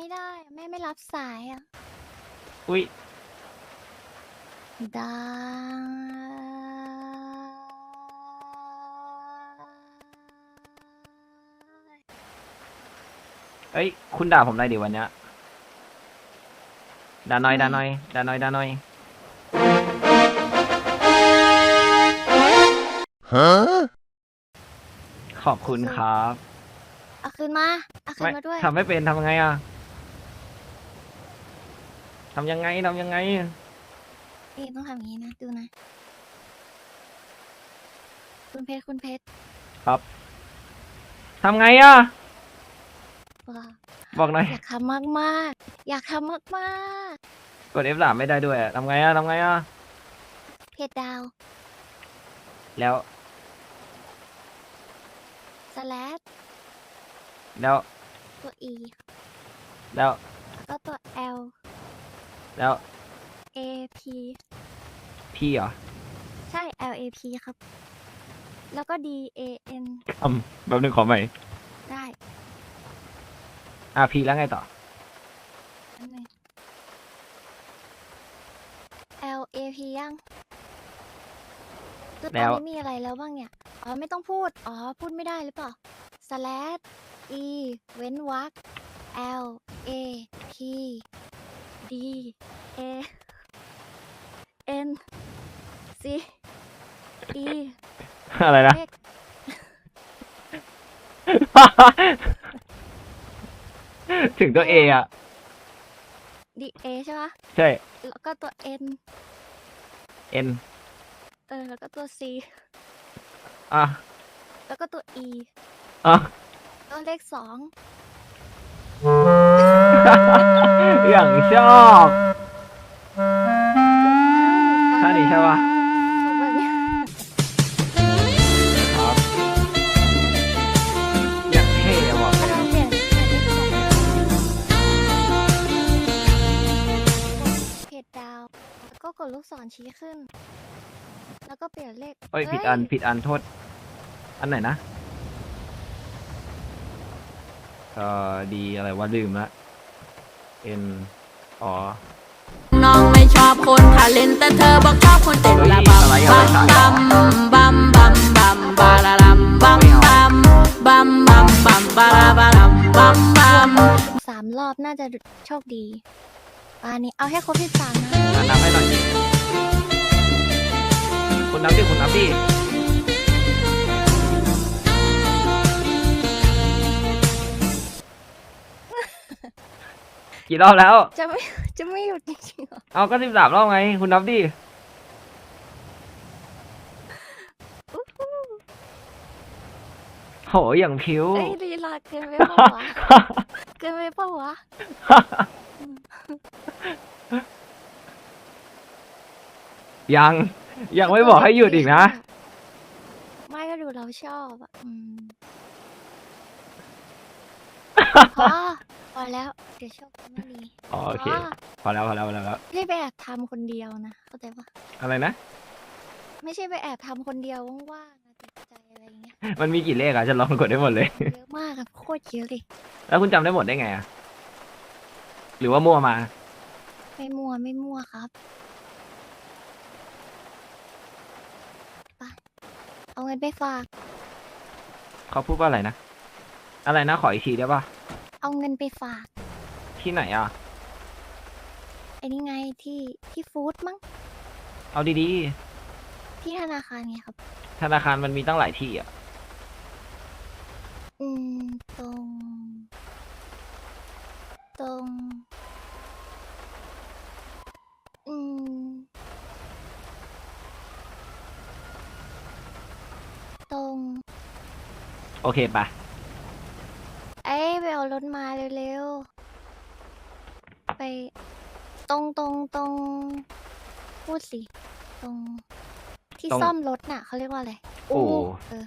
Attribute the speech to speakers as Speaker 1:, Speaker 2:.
Speaker 1: ไม่ได้ แม่ไม่รับสายอะ
Speaker 2: อุ้ย
Speaker 1: ได้
Speaker 2: เอ้ย คุณด่าผมอะไรดิวันเนี้ยด่าหน่อยด่าหน่อยด่าหน่อยด่าหน่อย
Speaker 3: Huh?
Speaker 2: ขอบคุณครับ
Speaker 1: เอาคืนมา เอาคืน
Speaker 2: ไม่
Speaker 1: มาด้วย
Speaker 2: ทำไม่เป็นทำยังไงอะ ทำยังไงทำยังไง
Speaker 1: นี่ต้องทำอย่างนี้นะ ดูนะ คุณเพชรคุณเพชร
Speaker 2: ทำไงอะ
Speaker 1: ว้าว
Speaker 2: บอกหน่อย
Speaker 1: อยากทำมากมากๆ อยากทำมากมาก
Speaker 2: กด F3 ไม่ได้ด้วยอะทำไงอะทำไงอะ
Speaker 1: ๆเพจดาว
Speaker 2: แล้ว
Speaker 1: สแลด
Speaker 2: แล้ว
Speaker 1: ตัว E
Speaker 2: แล้ว
Speaker 1: แล้วก็ตัว L
Speaker 2: แล้ว
Speaker 1: A P
Speaker 2: พี่เหรอ
Speaker 1: ใช่ L A P ครับ แล้วก็ D A N
Speaker 2: ทำแบบนึงขอใหม่
Speaker 1: ได้
Speaker 2: อะพี่แล้วไงต่อ
Speaker 1: อันหนึง L A P ยังคือต
Speaker 2: แล้
Speaker 1: อน
Speaker 2: ว
Speaker 1: นี้มีอะไรแล้วบ้างเนี่ย อ๋อ ไม่ต้องพูด อ๋อ พูดไม่ได้หรือเปล่า slash e เว้นวรรค L A P D A N C D
Speaker 2: อะไรนะ
Speaker 1: เลข
Speaker 2: ถึงตัว A อะ
Speaker 1: D A ใช่ปะ
Speaker 2: ใช่
Speaker 1: แล้วก็ตัว N
Speaker 2: N
Speaker 1: เออ แล้วก็ตัว C
Speaker 2: อะ
Speaker 1: แล้วก็ตัว E
Speaker 2: อะ
Speaker 1: ตัวเลขสอง
Speaker 2: อย่างชอบท่านี้ใช่ปะ
Speaker 1: ถูกแบบเนี้ย
Speaker 2: ครับอย่างเท่อะบอกเลย
Speaker 1: ลองเปลี่ยนเป็นเลขสองเพจดาวแล้วก็กดลูกศรชี้ขึ้น แล้วก็เปลี่ยนเลข
Speaker 2: เอ้ยผิดอันผิดอันโทษ อันไหนนะ เอ่อดีอะไรวะลืมละ N อ๋อ
Speaker 4: น้องไม่ชอบคนทาเลนแต่เธอบอกชอบคนเต้นละบัมบัมบัมบัมบัมบัมบาราลัมบัมบัมบัมบัมบัมบาราบารัมบัมบัม
Speaker 1: สามรอบน่าจะโชคดีอันนี้เอาให้ครบที่สามนะ
Speaker 2: นับให้หน่อยคุณนับดิคุณนับดิ กี่รอบแล้ว
Speaker 1: จะไม่จะไม่หยุดจริงๆเหรอ
Speaker 2: เอาก็สิบสามรอบไง คุณนับดิ
Speaker 1: อู้หู
Speaker 2: โหอย่างพิ้ว
Speaker 1: เอ้ยลีลาเกินไปเปล่าวะ เกินไปเปล่าวะ
Speaker 2: ยังยังไม่บอกให้หยุดอีกนะ
Speaker 1: ไม่ก็ดูเราชอบอะอืม พอ พอแล้วเดี๋ยวโชคไม่ดี
Speaker 2: อ๋อโอเค
Speaker 1: พอ
Speaker 2: พอแล้วพอแล้วพอแล้วพอแล้ว
Speaker 1: ไม่ไปแอบทำคนเดียวนะเข้าใจปะ
Speaker 2: อะไรนะ
Speaker 1: ไม่ใช่ไปแอบทำคนเดียวว่างๆนะติดใจอะไรอย่างเงี้ย
Speaker 2: มันมีกี่เลขอะจะลองกดได้หมดเลย
Speaker 1: เยอะมากอะโคตรเยอะเลย
Speaker 2: แล้วคุณจำได้หมดได้ไงอะหรือว่ามั่วมา
Speaker 1: ไม่มั่วไม่มั่วครับไปเอาเงินไปฝาก
Speaker 2: เขาพูดว่าอะไรนะ อะไรนะขออีกทีได้ปะ
Speaker 1: เอาเงินไปฝาก
Speaker 2: ที่ไหนอะ
Speaker 1: ไอ้นี่ไงที่ที่ฟู้ดมั้ง
Speaker 2: เอาดี
Speaker 1: ที่ธนาคารไงครับ
Speaker 2: ๆ ธนาคารมันมีตั้งหลายที่อะ
Speaker 1: อืม ตรง ตรง อืม ตรง
Speaker 2: โอเคปะ
Speaker 1: เอ้ยไปเอา รถมาเร็วๆ ไปตรงตรงตรงพูดสิ ตรงที่ซ่อมรถน่ะเขาเรียกว่าอะไร
Speaker 2: โอ้
Speaker 1: เออ